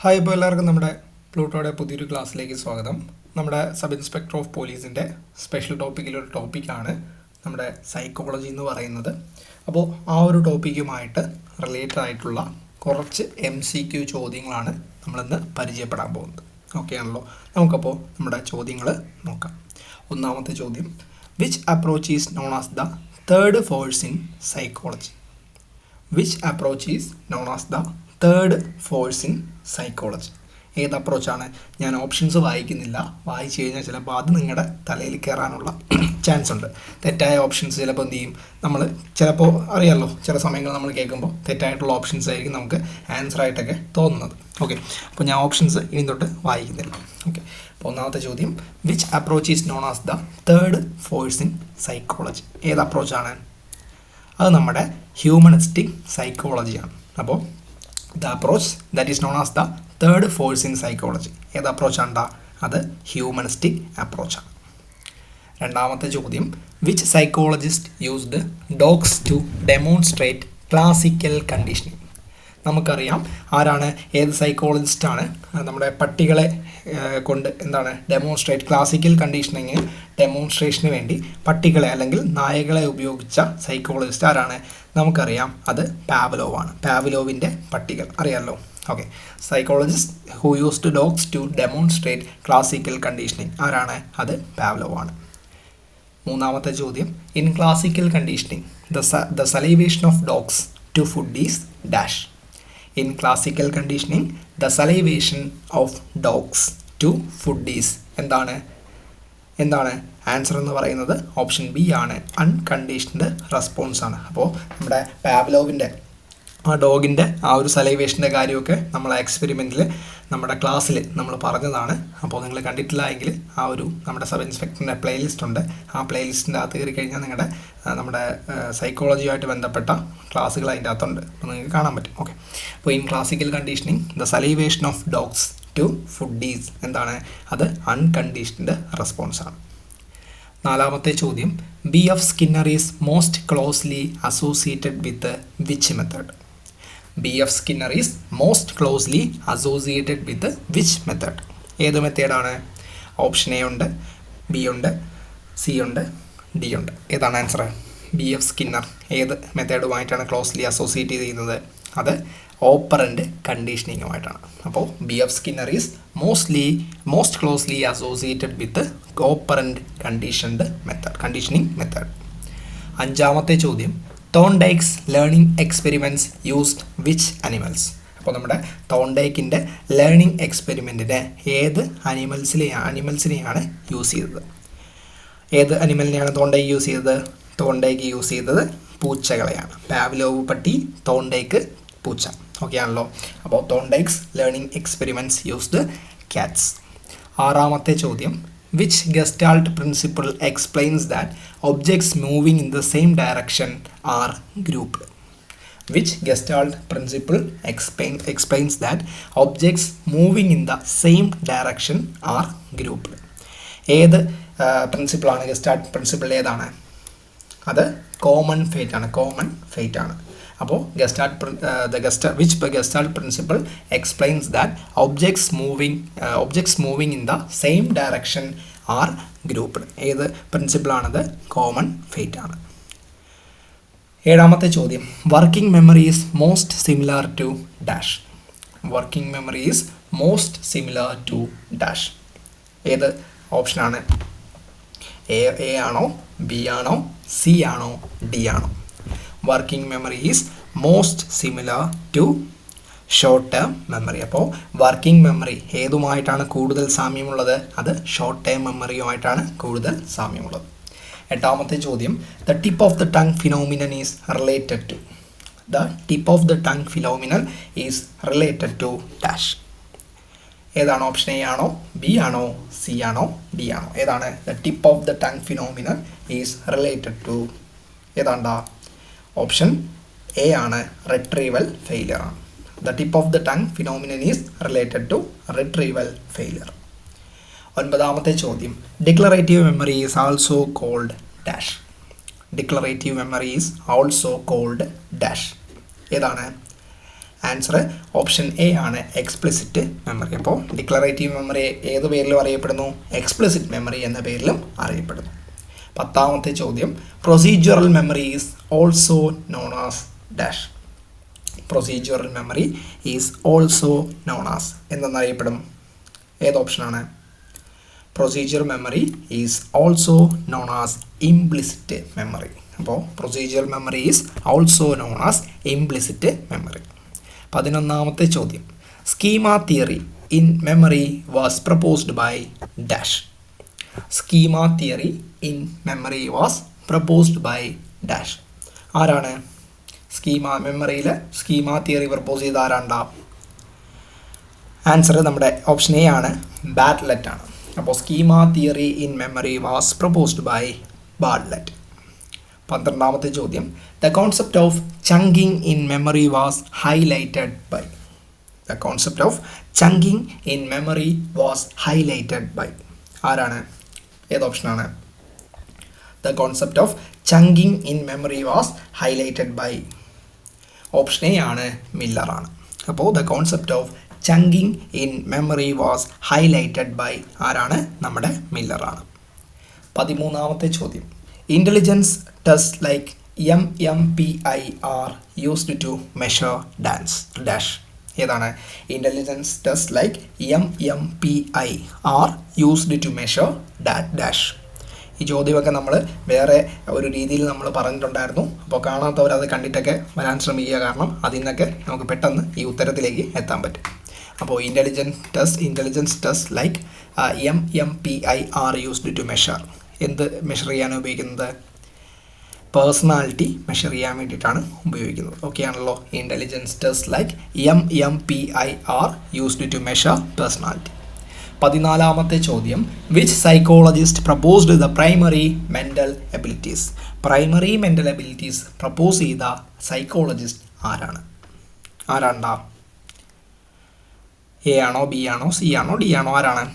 Hi ഇപ്പോൾ എല്ലാവർക്കും നമ്മുടെ പ്ലൂട്ടോയുടെ പുതിയൊരു ക്ലാസ്സിലേക്ക് സ്വാഗതം. നമ്മുടെ സബ് ഇൻസ്പെക്ടർ ഓഫ് പോലീസിന്റെ സ്പെഷ്യൽ ടോപ്പിക്കിലൊരു ടോപ്പിക്കാണ് നമ്മുടെ സൈക്കോളജി എന്ന് പറയുന്നത്. അപ്പോൾ ആ ഒരു ടോപ്പിക്കുമായിട്ട് റിലേറ്റഡ് ആയിട്ടുള്ള കുറച്ച് എം സി ക്യു ചോദ്യങ്ങളാണ് നമ്മളിന്ന് പരിചയപ്പെടാൻ പോകുന്നത്. ഓക്കെ ആണല്ലോ? നമുക്കപ്പോൾ നമ്മുടെ ചോദ്യങ്ങൾ നോക്കാം. ഒന്നാമത്തെ ചോദ്യം. Which approach is known as the third force in psychology which approach is known as the third force in psychology ഏത് അപ്രോച്ചാണ് ഞാൻ ഓപ്ഷൻസ് വായിക്കുന്നില്ല. വായിച്ചു കഴിഞ്ഞാൽ ചിലപ്പോൾ അത് നിങ്ങളുടെ തലയിൽ കയറാനുള്ള ചാൻസ് ഉണ്ട്. തെറ്റായ ഓപ്ഷൻസ് ചിലപ്പോൾ എന്ത് ചെയ്യും? നമ്മൾ ചിലപ്പോൾ അറിയാമല്ലോ ചില സമയങ്ങൾ നമ്മൾ കേൾക്കുമ്പോൾ തെറ്റായിട്ടുള്ള ഓപ്ഷൻസ് ആയിരിക്കും നമുക്ക് ആൻസർ ആയിട്ടൊക്കെ തോന്നുന്നത്. ഓക്കെ അപ്പോൾ ഞാൻ ഓപ്ഷൻസ് ഇനി തൊട്ട് വായിക്കുന്നില്ല. ഓക്കെ അപ്പോൾ ഒന്നാമത്തെ ചോദ്യം. Which approach is known as the third force in psychology ഏത് അപ്രോച്ചാണ് അത് നമ്മുടെ ഹ്യൂമണിസ്റ്റിക് സൈക്കോളജിയാണ് അപ്പോൾ the approach that is known as the third force in psychology ഏത് അപ്രോച്ചാണ് അത് ഹ്യൂമനിസ്റ്റിക് അപ്രോച്ചാണ് രണ്ടാമത്തെ ചോദ്യം which psychologist used dogs to demonstrate classical conditioning നമുക്കറിയാം ആരാണ് ഏത് സൈക്കോളജിസ്റ്റാണ് നമ്മുടെ പട്ടികളെ കൊണ്ട് എന്താണ് ഡെമോൺസ്ട്രേറ്റ് ക്ലാസിക്കൽ കണ്ടീഷനിങ് ഡെമോൺസ്ട്രേഷന് വേണ്ടി പട്ടികളെ അല്ലെങ്കിൽ നായകളെ ഉപയോഗിച്ച സൈക്കോളജിസ്റ്റ് ആരാണ്? നമുക്കറിയാം. അത് പാവലോവാണ് പാവലോവിന്റെ പട്ടികൾ. അറിയാമല്ലോ okay psychologist who used to dogs to demonstrate classical conditioning ആരാണ്? അത് പാവലോവാണ് മൂന്നാമത്തെ ചോദ്യം. In classical conditioning the the salivation of dogs to food is dash in classical conditioning the salivation of dogs to food is എന്താണ്? എന്താണ് answer എന്ന് പറയുന്നത്? Option B ആണ്. അൺകണ്ടീഷൻഡ് റെസ്പോൺസ് ആണ്. അപ്പോൾ നമ്മുടെ പാബ്ലോവിന്റെ ആ ഡോഗിന്റെ ആ ഒരു സലൈവേഷന്റെ കാര്യമൊക്കെ നമ്മൾ എക്സ്പെരിമെന്റിൽ നമ്മുടെ ക്ലാസ്സിൽ നമ്മൾ പറഞ്ഞതാണ്. അപ്പോൾ നിങ്ങൾ കണ്ടിട്ടില്ല എങ്കിൽ ആ ഒരു നമ്മുടെ സബ് ഇൻസ്പെക്ടറിന്റെ പ്ലേലിസ്റ്റ് ഉണ്ട്. ആ പ്ലേലിസ്റ്റിന്റെ അകത്ത് കയറി കഴിഞ്ഞാൽ നിങ്ങളുടെ നമ്മുടെ സൈക്കോളജിയുമായിട്ട് ബന്ധപ്പെട്ട ക്ലാസ്സുകൾ അതിന്റെ അകത്തുണ്ട്. അപ്പോൾ നിങ്ങൾക്ക് കാണാൻ പറ്റും. ഓക്കെ അപ്പോൾ in classical conditioning the salivation of dogs to food is എന്താണ്? അത് അൺകണ്ടീഷൻഡ് റെസ്പോൺസാണ് നാലാമത്തെ ചോദ്യം. B F Skinner is most closely associated with which method B F Skinner is most closely associated with which method ഏത് മെത്തേഡാണ് option A ഉണ്ട് B ഉണ്ട് C ഉണ്ട് ഡി ഉണ്ട്. ഏതാണ് ആൻസർ ബി എഫ് സ്കിന്നർ ഏത് മെത്തേഡുമായിട്ടാണ് ക്ലോസ്ലി അസോസിയേറ്റ് ചെയ്യുന്നത്? അത് ഓപ്പറന്റ് കണ്ടീഷനിങ്ങുമായിട്ടാണ് അപ്പോൾ B F Skinner is mostly most closely associated with operant conditioned method conditioning method അഞ്ചാമത്തെ ചോദ്യം Thorndike's learning experiments used which animals അപ്പോൾ നമ്മുടെ തോണ്ടൈക്കിന്റെ ലേണിംഗ് എക്സ്പെരിമെന്റിനെ ഏത് അനിമൽസിലെ അനിമൽസിനെയാണ് യൂസ് ചെയ്തത്? ഏത് അനിമലിനെയാണ് തോണ്ടൈക്ക് യൂസ് ചെയ്തത്? തോണ്ടൈക്ക് യൂസ് ചെയ്തത് പൂച്ചകളെയാണ്. പാവ്ലോവ് പട്ടി തോണ്ടൈക്ക് പൂച്ച. ഓക്കെ ആണല്ലോ. അപ്പോൾ Thorndike's learning experiments used cats ആറാമത്തെ ചോദ്യം. Which Gestalt principle explains that objects moving in the same direction are grouped which Gestalt principle explain explains that objects moving in the same direction are grouped? ഏത് പ്രിൻസിപ്പിളാണ് Gestalt principle ഏതാണ്? അത് common fate ആണ്. Common fate ആണ്. അപ്പോൾ Gestalt the gest which Gestalt principle explains that objects moving objects moving in the same direction are grouped ഏത് പ്രിൻസിപ്പിളാണത് common fate ആണ്. ഏഴാമത്തെ ചോദ്യം. Working memory is most similar to dash working memory is most similar to dash ഏത് ഓപ്ഷനാണ് A A ആണോ? B ആണോ? C ആണോ? ഡി ആണോ? Working memory is most similar to short term memory അപ്പോൾ വർക്കിംഗ് മെമ്മറി ഏതുമായിട്ടാണ് കൂടുതൽ സാമ്യമുള്ളത്? അത് ഷോർട്ട് ടേം മെമ്മറിയുമായിട്ടാണ് കൂടുതൽ സാമ്യമുള്ളത്. എട്ടാമത്തെ ചോദ്യം the tip of the tongue phenomenon is related to the tip of the tongue phenomenal is related to dash ഏതാണ് ഓപ്ഷൻ എ ആണോ ബി ആണോ സി ആണോ ഡി ആണോ? ഏതാണ് the tip of the tongue phenomenal is related to ഏതാണ്ടാ? Option A ആണ് retrieval failure ആണ് the tip of the tongue phenomenon is related to retrieval failure ഒൻപതാമത്തെ ചോദ്യം. Declarative memory is also called dash declarative memory is also called dash ഏതാണ്? Answer option A ആണ്. Explicit memory അപ്പോൾ declarative memory ഏത് പേരിലും അറിയപ്പെടുന്നു? Explicit memory എന്ന പേരിലും അറിയപ്പെടുന്നു. പത്താമത്തെ ചോദ്യം. Procedural memory is also known as dash procedural memory is also known as എന്തെന്നറിയപ്പെടും ഏത് ഓപ്ഷനാണ്? Procedure memory is also known as implicit memory അപ്പോൾ procedure memory is also known as implicit memory പതിനൊന്നാമത്തെ ചോദ്യം. Schema theory in memory was proposed by dash schema theory in memory was proposed by dash ആരാണ്? Schema മെമ്മറിയിൽ schema theory propose ചെയ്ത ആരാണ്ടാ? Answer നമ്മുടെ option A ആണ്. ബാറ്റ്ലെറ്റ് ആണ്. അപ്പോൾ schema theory in memory was proposed by Bartlett പന്ത്രണ്ടാമത്തെ ചോദ്യം. The concept of chunking in memory was highlighted by the concept of chunking in memory was highlighted by ആരാണ്? ഏത് ഓപ്ഷനാണ് the concept of chunking in memory was highlighted by option A ആണ് മില്ലറാണ് അപ്പോൾ the concept of chunking in memory was highlighted by ആരാണ്? നമ്മുടെ മില്ലറാണ് പതിമൂന്നാമത്തെ ചോദ്യം. Intelligence test like M M P I R used to measure dance dash ഏതാണ്? Intelligence test like M M P I R used to measure that dash ഈ ചോദ്യമൊക്കെ നമ്മൾ വേറെ ഒരു രീതിയിൽ നമ്മൾ പറഞ്ഞിട്ടുണ്ടായിരുന്നു. അപ്പോൾ കാണാത്തവർ അത് കണ്ടിട്ടൊക്കെ വരാൻ ശ്രമിക്കുക. കാരണം അതിൽ നിന്നൊക്കെ നമുക്ക് പെട്ടെന്ന് ഈ ഉത്തരത്തിലേക്ക് എത്താൻ പറ്റും. അപ്പോൾ intelligence test intelligence test like M M P I R used to measure എന്ത് മെഷർ ചെയ്യാൻ ഉപയോഗിക്കുന്നത്? പേഴ്സണാലിറ്റി മെഷർ ചെയ്യാൻ വേണ്ടിയിട്ടാണ് ഉപയോഗിക്കുന്നത്. ഓക്കെ ആണല്ലോ. Intelligence test like M M P I R used to measure personality പതിനാലാമത്തെ ചോദ്യം. Which psychologist proposed the primary mental abilities primary mental abilities propose ചെയ്ത സൈക്കോളജിസ്റ്റ് ആരാണ്? ആരാണ്ടാ? എ ആണോ ബി ആണോ സി ആണോ ഡി ആണോ ആരാണ്?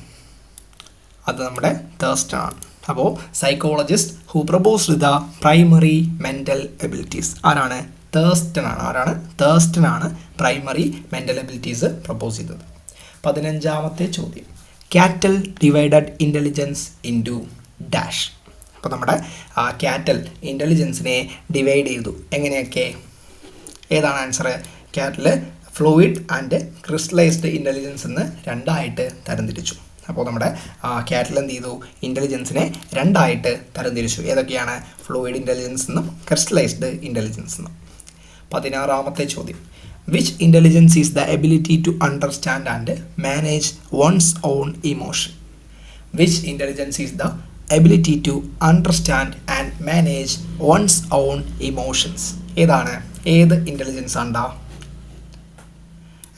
അത് നമ്മുടെ തേഴ്സ്റ്റ് ആണ്. അപ്പോൾ psychologist who proposed the primary mental abilities ആരാണ്? തേഴ്സ്റ്റനാണ് ആരാണ്? തേഴ്സ്റ്റനാണ് പ്രൈമറി മെന്റൽ എബിലിറ്റീസ് പ്രപ്പോസ് ചെയ്തത്. പതിനഞ്ചാമത്തെ ചോദ്യം. Cattell divided intelligence in two dash അപ്പോൾ നമ്മുടെ ക്യാറ്റൽ ഇന്റലിജൻസിനെ ഡിവൈഡ് ചെയ്തു. എങ്ങനെയൊക്കെ? ഏതാണ് answer Cattell fluid and crystallised intelligence എന്ന് രണ്ടായിട്ട് തരംതിരിച്ചു. അപ്പോൾ നമ്മുടെ ക്യാറ്റൽ എന്ത് ചെയ്തു? ഇന്റലിജൻസിനെ രണ്ടായിട്ട് തരംതിരിച്ചു. ഏതൊക്കെയാണ്? ഫ്ലൂയിഡ് ഇന്റലിജൻസ് എന്നും ക്രിസ്റ്റലൈസ്ഡ് ഇന്റലിജൻസ് എന്നും. പതിനാറാമത്തെ ചോദ്യം. Which intelligence is the ability to understand and manage one's own emotion which intelligence is the ability to understand and manage one's own emotions ഏതാണ്? ഏത് ഇന്റലിജൻസ് ആണ്ടാ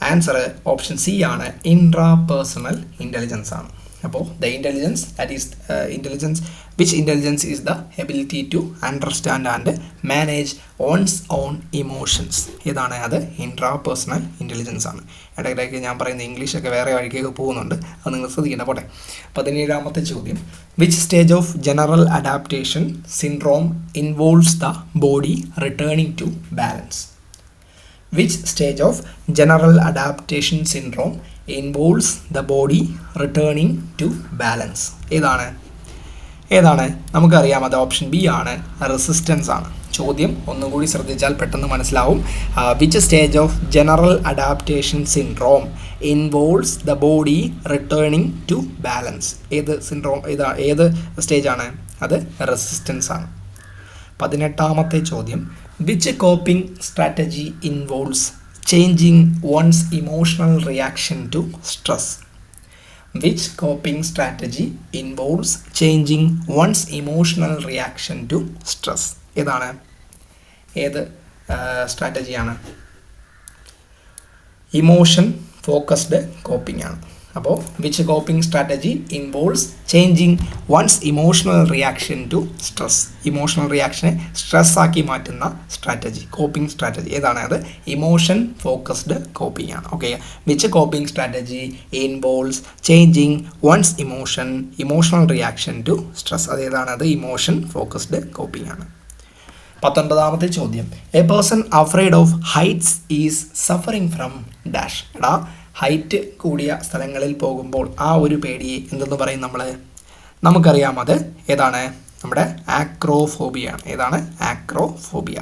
ആൻസർ ഓപ്ഷൻ സി ആണ്. Intrapersonal intelligence ആണ്. അപ്പോൾ the intelligence that is intelligence which intelligence is the ability to understand and manage one's own emotions ഏതാണ് അത്? Intra personal intelligence ആണ്. ഇടയ്ക്കിടയ്ക്ക് ഞാൻ പറയുന്ന ഇംഗ്ലീഷൊക്കെ വേറെ വഴിക്കൊക്കെ പോകുന്നുണ്ട്. അത് നിങ്ങൾ ശ്രദ്ധിക്കേണ്ട. പോട്ടെ. പതിനേഴാമത്തെ ചോദ്യം. Which stage of general adaptation syndrome involves the body returning to balance which stage of general adaptation syndrome involves the body returning to balance ഏതാണ്? ഏതാണ്? നമുക്കറിയാം അത് ഓപ്ഷൻ ബി ആണ്. റെസിസ്റ്റൻസ് ആണ്. ചോദ്യം ഒന്നുകൂടി ശ്രദ്ധിച്ചാൽ പെട്ടെന്ന് മനസ്സിലാവും. Which stage of general adaptation syndrome involves the body returning to balance ഏത് സിൻഡ്രോം ഏതാ ഏത് സ്റ്റേജാണ് അത് റെസിസ്റ്റൻസ് ആണ്. പതിനെട്ടാമത്തെ ചോദ്യം. Which coping strategy involves changing one's emotional reaction to stress which coping strategy involves changing one's emotional reaction to stress ഏതാണ്? ഏത് സ്ട്രാറ്റജിയാണ് ഇമോഷൻ ഫോക്കസ്ഡ് കോപ്പിംഗ് ആണ്. അപ്പോൾ which coping strategy involves changing one's emotional reaction to stress emotional റിയാക്ഷനെ സ്ട്രെസ്സാക്കി മാറ്റുന്ന strategy coping strategy ഏതാണ് അത്? Emotion focused coping ആണ്. Okay which coping strategy involves changing one's emotion emotional reaction to stress അത് ഏതാണ് അത്? ഇമോഷൻ ഫോക്കസ്ഡ് കോപ്പിംഗ് ആണ്. പത്തൊൻപതാമത്തെ ചോദ്യം. A person afraid of heights is suffering from dash എടാ ഹൈറ്റ് കൂടിയ സ്ഥലങ്ങളിൽ പോകുമ്പോൾ ആ ഒരു പേടിയെ എന്തെന്ന് പറയും നമ്മൾ നമുക്കറിയാം അത് ഏതാണ്? നമ്മുടെ ആക്രോഫോബിയ ആണ്. ഏതാണ്? ആക്രോഫോബിയ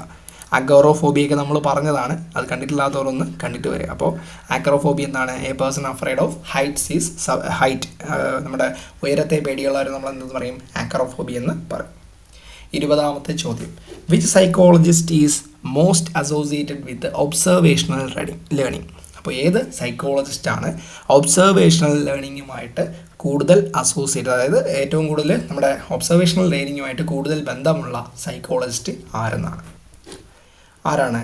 അഗോറോഫോബിയൊക്കെ നമ്മൾ പറഞ്ഞതാണ്. അത് കണ്ടിട്ടില്ലാത്തവരൊന്ന് കണ്ടിട്ട് വരിക. അപ്പോൾ ആക്രോഫോബിയ എന്താണ്? A person afraid of heights is height നമ്മുടെ ഉയരത്തെ പേടിയുള്ളവർ നമ്മൾ എന്തെന്ന് പറയും? ആക്രോഫോബിയ എന്ന് പറയും. ഇരുപതാമത്തെ ചോദ്യം. Which psychologist is most associated with observational ready learning അപ്പോൾ ഏത് സൈക്കോളജിസ്റ്റാണ് ഒബ്സർവേഷണൽ ലേണിങ്ങുമായിട്ട് കൂടുതൽ അസോസിയേറ്റ് അതായത് ഏറ്റവും കൂടുതൽ നമ്മുടെ ഒബ്സർവേഷണൽ ലേണിങ്ങുമായിട്ട് കൂടുതൽ ബന്ധമുള്ള സൈക്കോളജിസ്റ്റ് ആരെന്നാണ്? ആരാണ്?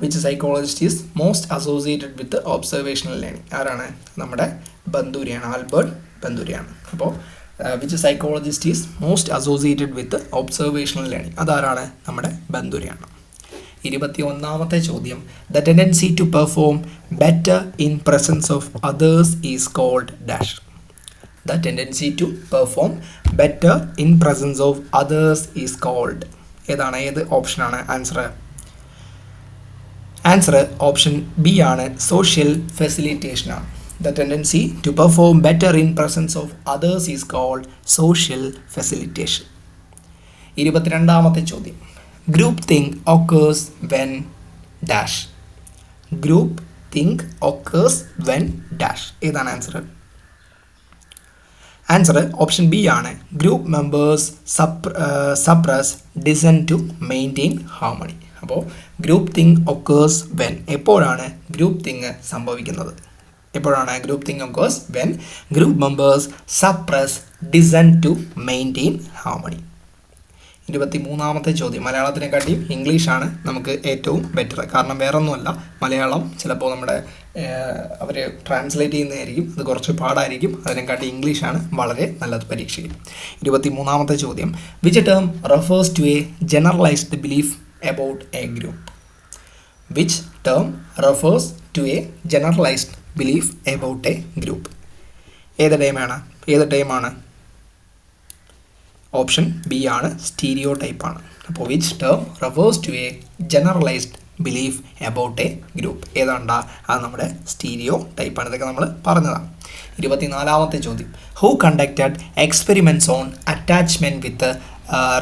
Which psychologist is most associated with observational learning ആരാണ്? നമ്മുടെ ബന്ദൂരിയാണ് ആൽബർട്ട് ബന്ദൂരിയാണ് അപ്പോൾ which psychologist is most associated with observational learning അതാരാണ്? നമ്മുടെ ബന്ദൂരിയാണ് ഇരുപത്തി ഒന്നാമത്തെ ചോദ്യം. The tendency to perform better in presence of others is called dash the tendency to perform better in presence of others is called ഏതാണ്? ഏത് ഓപ്ഷനാണ് answer answer option B ആണ്. Social ഫെസിലിറ്റേഷനാണ് the tendency to perform better in presence of others is called social facilitation ഇരുപത്തിരണ്ടാമത്തെ ചോദ്യം. Think occurs when dash group think occurs when dash ഏതാണ് answer answer option B ആണ്. Group members suppress dissent to maintain harmony അപ്പോൾ group thing occurs when എപ്പോഴാണ് group thing സംഭവിക്കുന്നത്? എപ്പോഴാണ് group think occurs when group members suppress dissent to maintain harmony ഇരുപത്തി മൂന്നാമത്തെ ചോദ്യം. മലയാളത്തിനെക്കാട്ടിയും ഇംഗ്ലീഷാണ് നമുക്ക് ഏറ്റവും ബെറ്റർ കാരണം വേറൊന്നുമല്ല മലയാളം ചിലപ്പോൾ നമ്മുടെ അവർ ട്രാൻസ്ലേറ്റ് ചെയ്യുന്നതായിരിക്കും. അത് കുറച്ച് പാടായിരിക്കും. അതിനെക്കാട്ടി ഇംഗ്ലീഷാണ് വളരെ നല്ലത് പരീക്ഷയിൽ ഇരുപത്തി മൂന്നാമത്തെ ചോദ്യം. Which term refers to a generalised belief about a group which term refers to a generalised belief about a group ഏത് ടൈമാണ് ഏത് ടൈമാണ് ഓപ്ഷൻ ബി ആണ് സ്റ്റീരിയോ ടൈപ്പാണ് അപ്പോൾ which term refers to a generalised belief about a group ഏതാണ്ടാ? അത് നമ്മുടെ സ്റ്റീരിയോ ടൈപ്പാണ് ഇതൊക്കെ നമ്മൾ പറഞ്ഞതാണ്. ഇരുപത്തിനാലാമത്തെ ചോദ്യം. Who conducted experiments on attachment with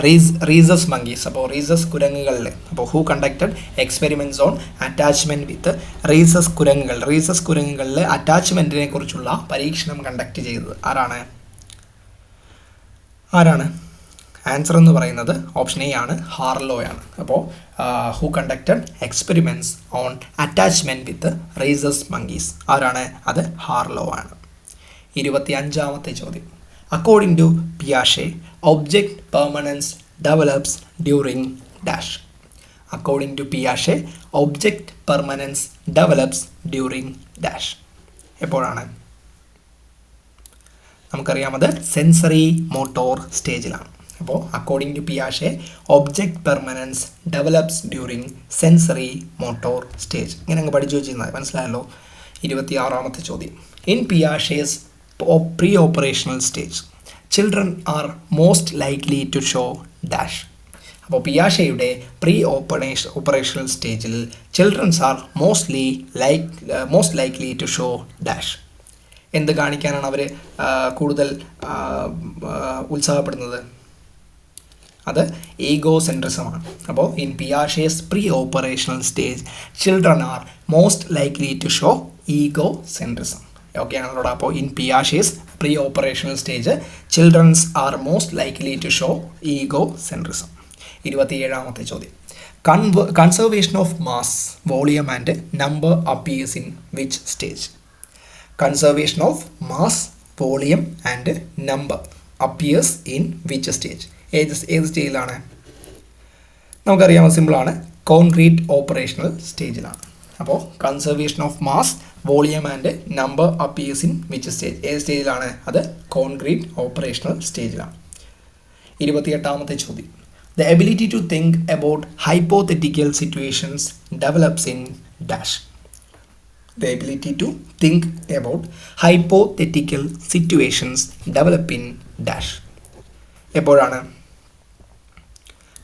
rhe rhesus monkeys അപ്പോൾ റീസസ് കുരങ്ങുകളിൽ. അപ്പോൾ who conducted experiments on attachment with rhesus കുരങ്ങുകൾ? Rhesus കുരങ്ങുകളിൽ അറ്റാച്ച്മെന്റിനെ കുറിച്ചുള്ള പരീക്ഷണം കണ്ടക്ട് ചെയ്തത് ആരാണ്? ആരാണ്? ആൻസർ എന്ന് പറയുന്നത് ഓപ്ഷൻ എ ആണ് ഹാർലോയാണ് അപ്പോൾ who conducted experiments on attachment with races monkeys ആരാണ്? അത് ഹാർലോ ആണ്. ഇരുപത്തി അഞ്ചാമത്തെ ചോദ്യം. According to പിയാഷെ object permanence develops during dash according to പിയാഷെ object permanence develops during dash എപ്പോഴാണ്? നമുക്കറിയാമത് സെൻസറി മോട്ടോർ സ്റ്റേജിലാണ് അപ്പോൾ according to പിയാഷെ object permanence develops during sensory motor stage ഇങ്ങനെ അങ്ങ് പഠിച്ചു വെച്ചിരുന്നത് മനസ്സിലായല്ലോ? ഇരുപത്തി ആറാമത്തെ ചോദ്യം. In Piaget's pre operational stage children are most likely to show dash അപ്പോൾ പിയാഷയുടെ പ്രീ ഓപ്പറേഷ ഓപ്പറേഷണൽ സ്റ്റേജിൽ children's are mostly like most likely to show dash എന്ത് കാണിക്കാനാണ് അവർ കൂടുതൽ ഉത്സാഹപ്പെടുന്നത്? അത് ഈഗോ സെൻട്രിസമാണ് അപ്പോൾ in Piaget's pre operational stage children are most likely to show ego centrism okay ആണല്ലോ അപ്പോൾ in Piaget's pre operational stage children's are most likely to show ego centrism ഇരുപത്തിയേഴാമത്തെ ചോദ്യം. Kanva conservation of mass volume and number appears in which stage? Conservation of mass volume and number appears in which stage ഏത് ഏത് സ്റ്റേജിലാണ് നമുക്കറിയാമോ സിമ്പിളാണ് concrete operational സ്റ്റേജിലാണ് അപ്പോൾ conservation of mass volume and number appears in which stage ഏത് സ്റ്റേജിലാണ് അത് കോൺക്രീറ്റ് ഓപ്പറേഷണൽ സ്റ്റേജിലാണ് ഇരുപത്തിയെട്ടാമത്തെ ചോദ്യം. The ability to think about hypothetical situations develops in dash the ability to think about hypothetical situations develop in dash. എപ്പോഴാണ്?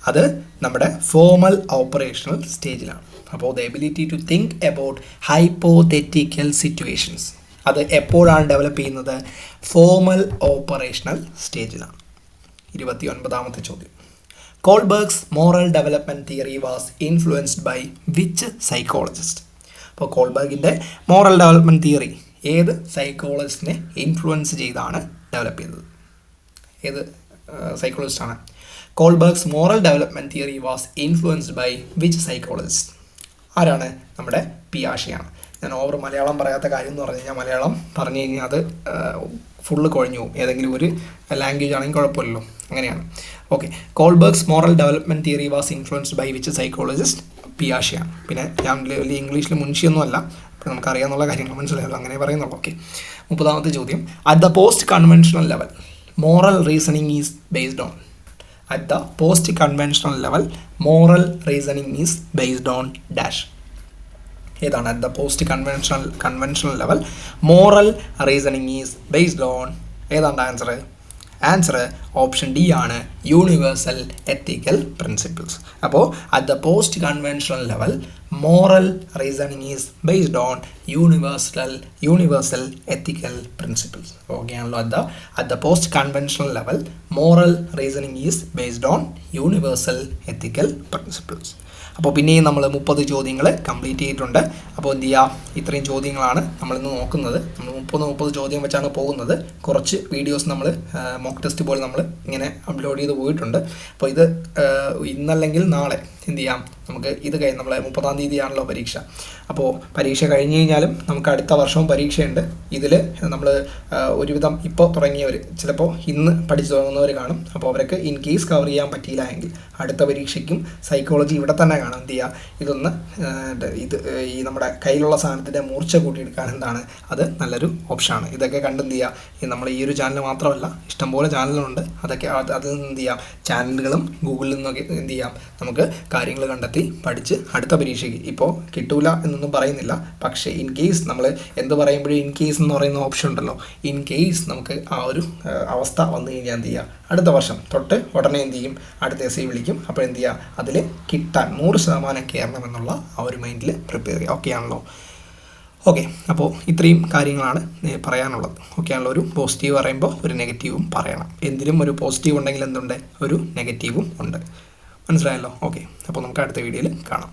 അത് നമ്മുടെ formal operational സ്റ്റേജിലാണ് അപ്പോൾ the ability to think about hypothetical situations അത് എപ്പോഴാണ് ഡെവലപ്പ് ചെയ്യുന്നത്? ഫോമൽ ഓപ്പറേഷണൽ സ്റ്റേജിലാണ് ഇരുപത്തി ഒൻപതാമത്തെ ചോദ്യം. Kohlberg's moral development theory was influenced by which psychologist അപ്പോൾ കോൾബർഗിന്റെ മോറൽ ഡെവലപ്മെന്റ് തിയറി ഏത് സൈക്കോളജിസ്റ്റിനെ ഇൻഫ്ലുവൻസ് ചെയ്താണ് ഡെവലപ്പ് ചെയ്തത്? ഏത് സൈക്കോളജിസ്റ്റാണ്? Kohlberg's moral development theory was influenced by which psychologist? ആരാണ് നമ്മുടെ പിയാഷയാണ് ഞാൻ ഓവർ മലയാളം പറയാത്ത കാര്യം എന്ന് പറഞ്ഞു കഴിഞ്ഞാൽ മലയാളം പറഞ്ഞു കഴിഞ്ഞാൽ അത് ഫുള്ള് കുഴഞ്ഞു പോകും ഏതെങ്കിലും ഒരു ലാംഗ്വേജ് ആണെങ്കിൽ കുഴപ്പമില്ലല്ലോ. അങ്ങനെയാണ്. Okay. Kohlberg's moral development theory was influenced by which psychologist? പിയാഷയാണ്. പിന്നെ ഞാൻ വലിയ ഇംഗ്ലീഷിൽ മുൻഷിയൊന്നുമല്ല. അപ്പോൾ നമുക്കറിയാമെന്നുള്ള കാര്യങ്ങൾ മനസ്സിലായല്ലോ. അങ്ങനെ പറയുന്നുള്ളൂ. ഓക്കെ. മുപ്പതാമത്തെ ചോദ്യം. At the post conventional level moral reasoning is based on at the post conventional level moral reasoning is based on dash ഏതാണ്? At the post conventional conventional level moral reasoning is based on ഏതാണ് answer answer option D ആണ് universal ethical principles അപ്പോൾ at the post conventional level moral reasoning is based on universal universal ethical principles okay ആണല്ലോ. At the at the post conventional level moral reasoning is based on universal ethical principles അപ്പോൾ പിന്നെയും നമ്മൾ മുപ്പത് ചോദ്യങ്ങൾ complete ചെയ്തിട്ടുണ്ട്. അപ്പോൾ എന്ത് ചെയ്യുക? ഇത്രയും ചോദ്യങ്ങളാണ് നമ്മളിന്ന് നോക്കുന്നത്. നമ്മൾ മുപ്പത് മുപ്പത് ചോദ്യം വെച്ചാണ് പോകുന്നത്. കുറച്ച് വീഡിയോസ് നമ്മൾ മോക്ക് ടെസ്റ്റ് പോലെ നമ്മൾ ഇങ്ങനെ അപ്ലോഡ് ചെയ്ത് പോയിട്ടുണ്ട്. അപ്പോൾ ഇത് ഇന്നല്ലെങ്കിൽ നാളെ എന്ത് ചെയ്യാം നമുക്ക് ഇത് കഴിഞ്ഞ് നമ്മളെ മുപ്പതാം തീയതിയാണല്ലോ പരീക്ഷ. അപ്പോൾ പരീക്ഷ കഴിഞ്ഞ് കഴിഞ്ഞാലും നമുക്ക് അടുത്ത വർഷവും പരീക്ഷയുണ്ട്. ഇതിൽ നമ്മൾ ഒരുവിധം ഇപ്പോൾ തുടങ്ങിയവർ ചിലപ്പോൾ ഇന്ന് പഠിച്ചു തുടങ്ങുന്നവർ കാണും. അപ്പോൾ അവർക്ക് ഇൻ കേസ് കവർ ചെയ്യാൻ പറ്റിയില്ല എങ്കിൽ അടുത്ത പരീക്ഷയ്ക്കും സൈക്കോളജി ഇവിടെ തന്നെ കാണും. എന്ത് ചെയ്യുക ഇതൊന്ന് ഇത് ഈ നമ്മുടെ കയ്യിലുള്ള സാധനത്തിന്റെ മൂർച്ച കൂട്ടിയെടുക്കാൻ എന്താണ്? അത് നല്ലൊരു ഓപ്ഷനാണ്. ഇതൊക്കെ കണ്ട് എന്ത് ചെയ്യുക നമ്മൾ ഈ ഒരു ചാനൽ മാത്രമല്ല ഇഷ്ടംപോലെ ചാനലുകളുണ്ട്. അതൊക്കെ അതിൽ നിന്ന് എന്ത് ചെയ്യാം? ചാനലുകളും ഗൂഗിളിൽ നിന്നൊക്കെ എന്ത് ചെയ്യാം? നമുക്ക് കാര്യങ്ങൾ കണ്ടെത്തി പഠിച്ച് അടുത്ത പരീക്ഷയ്ക്ക്. ഇപ്പോൾ കിട്ടൂല എന്നൊന്നും പറയുന്നില്ല. പക്ഷേ ഇൻ കേസ് നമ്മൾ എന്ത് പറയുമ്പോഴും ഇൻ കേസ് എന്ന് പറയുന്ന ഓപ്ഷൻ ഉണ്ടല്ലോ. ഇൻ കേസ് നമുക്ക് ആ ഒരു അവസ്ഥ വന്നു കഴിഞ്ഞാൽ എന്ത് ചെയ്യുക അടുത്ത വർഷം തൊട്ട് ഉടനെ എന്ത് ചെയ്യും? അടുത്ത എസ് ഐ വിളിക്കും. അപ്പോൾ എന്ത് ചെയ്യുക അതിൽ കിട്ടാൻ നൂറ് ശതമാനം കയറണം എന്നുള്ള ആ ഒരു മൈൻഡിൽ പ്രിപ്പയർ ചെയ്യുക. ഓക്കെ ആണല്ലോ? ഓക്കെ അപ്പോൾ ഇത്രയും കാര്യങ്ങളാണ് പറയാനുള്ളത്. ഓക്കെ ആണല്ലോ? ഒരു പോസിറ്റീവ് പറയുമ്പോൾ ഒരു നെഗറ്റീവും പറയണം. എന്തിനും ഒരു പോസിറ്റീവ് ഉണ്ടെങ്കിൽ എന്തുണ്ട്? ഒരു നെഗറ്റീവും ഉണ്ട്. മനസ്സിലായല്ലോ? ഓക്കെ അപ്പോൾ നമുക്ക് അടുത്ത വീഡിയോയിൽ കാണാം.